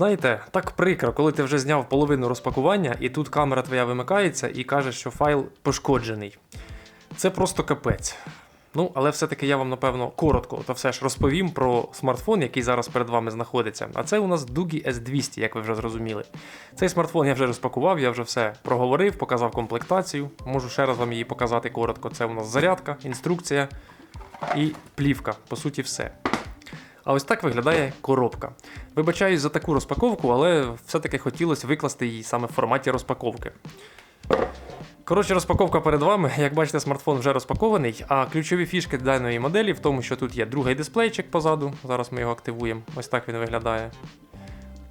Знаєте, так прикро, коли ти вже зняв половину розпакування, і тут камера твоя вимикається і каже, що файл пошкоджений. Це просто капець. Ну, але все-таки я вам, напевно, коротко та все ж розповім про смартфон, який зараз перед вами знаходиться. А це у нас Dugi S200, як ви вже зрозуміли. Цей смартфон я вже розпакував, я вже все проговорив, показав комплектацію. Можу ще раз вам її показати коротко. Це у нас зарядка, інструкція і плівка. По суті, все. А ось так виглядає коробка. Вибачаюсь за таку розпаковку, але все-таки хотілося викласти її саме в форматі розпаковки. Коротше, розпаковка перед вами. Як бачите, смартфон вже розпакований, а ключові фішки даної моделі в тому, що тут є другий дисплейчик позаду. Зараз ми його активуємо. Ось так він виглядає.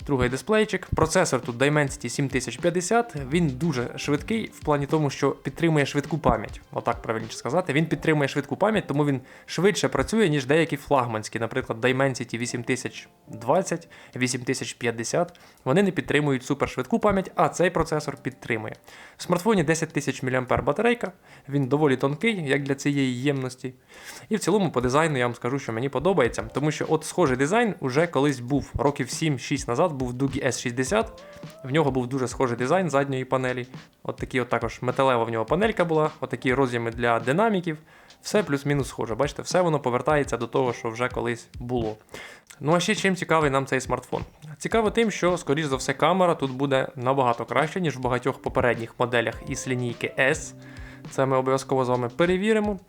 Другий дисплейчик. Процесор тут Dimensity 7050. Він дуже швидкий в плані тому, що підтримує швидку пам'ять. Отак правильніше сказати. Він підтримує швидку пам'ять, тому він швидше працює, ніж деякі флагманські, наприклад, Dimensity 8020, 8050. Вони не підтримують супершвидку пам'ять, а цей процесор підтримує. В смартфоні 10 тисяч мАh батарейка, він доволі тонкий, як для цієї ємності. І в цілому по дизайну я вам скажу, що мені подобається, тому що от схожий дизайн уже колись був років 7-6 назад, був Dugi S60. В нього був дуже схожий дизайн задньої панелі. От такі от також металева в нього панелька була, от такі роз'єми для динаміків. Все плюс-мінус схоже. Бачите, все воно повертається до того, що вже колись було. Ну а ще чим цікавий нам цей смартфон? Цікаво тим, що, скоріш за все, камера тут буде набагато краще, ніж в багатьох попередніх моделях із лінійки S. Це ми обов'язково з вами перевіримо.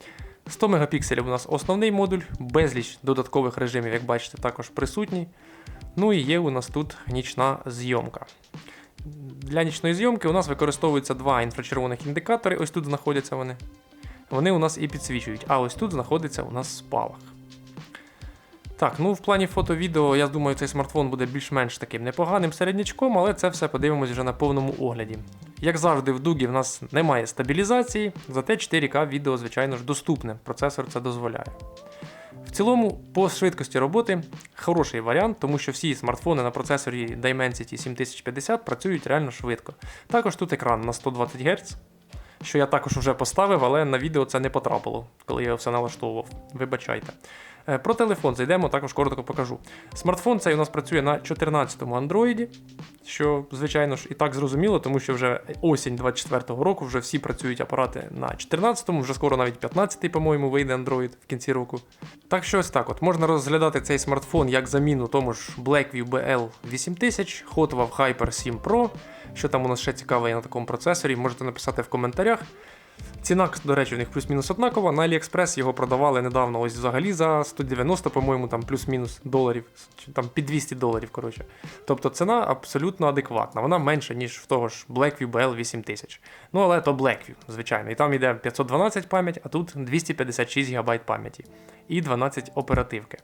100 мегапікселів у нас основний модуль, безліч додаткових режимів, як бачите, також присутній. Ну і є у нас тут нічна зйомка. Для нічної зйомки у нас використовуються два інфрачервоних індикатори, ось тут знаходяться вони. Вони у нас і підсвічують, а ось тут знаходиться у нас спалах. Так, ну в плані фото-відео, я думаю, цей смартфон буде більш-менш таким непоганим середнячком, але це все подивимось вже на повному огляді. Як завжди, в Дугі в нас немає стабілізації, зате 4К відео, звичайно ж, доступне. Процесор це дозволяє. В цілому, по швидкості роботи хороший варіант, тому що всі смартфони на процесорі Dimensity 7050 працюють реально швидко. Також тут екран на 120 Гц, що я також вже поставив, але на відео це не потрапило, коли я все налаштовував. Вибачайте. Е, Про телефон зайдемо, також коротко покажу. Смартфон цей у нас працює на 14-му Android, що, звичайно ж, і так зрозуміло, тому що вже осінь 24-го року вже всі працюють апарати на 14-му, вже скоро навіть 15-й, по-моєму, вийде Android в кінці року. Так що ось так от можна розглядати цей смартфон як заміну тому ж Blackview BL 8000, Hotwav Hyper 7 Pro. Що там у нас ще цікаве є на такому процесорі, можете написати в коментарях. Ціна, до речі, у них плюс-мінус однакова. На AliExpress його продавали недавно ось взагалі за 190, по-моєму, там плюс-мінус доларів, там під 200 доларів. коротше. Тобто ціна абсолютно адекватна. Вона менша, ніж в того ж Blackview BL 8000. Ну, але то Blackview, звичайно. І там йде 512 пам'ять, а тут 256 ГБ пам'яті і 12 оперативки.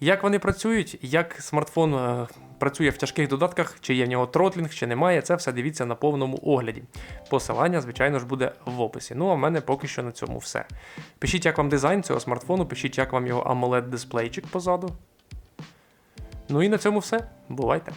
Як вони працюють, як смартфон е, працює в тяжких додатках, чи є в нього тротлінг, чи немає, це все дивіться на повному огляді. Посилання, звичайно ж, буде в описі. Ну а в мене поки що на цьому все. Пишіть, як вам дизайн цього смартфону, пишіть, як вам його AMOLED дисплейчик позаду. Ну і на цьому все. Бувайте!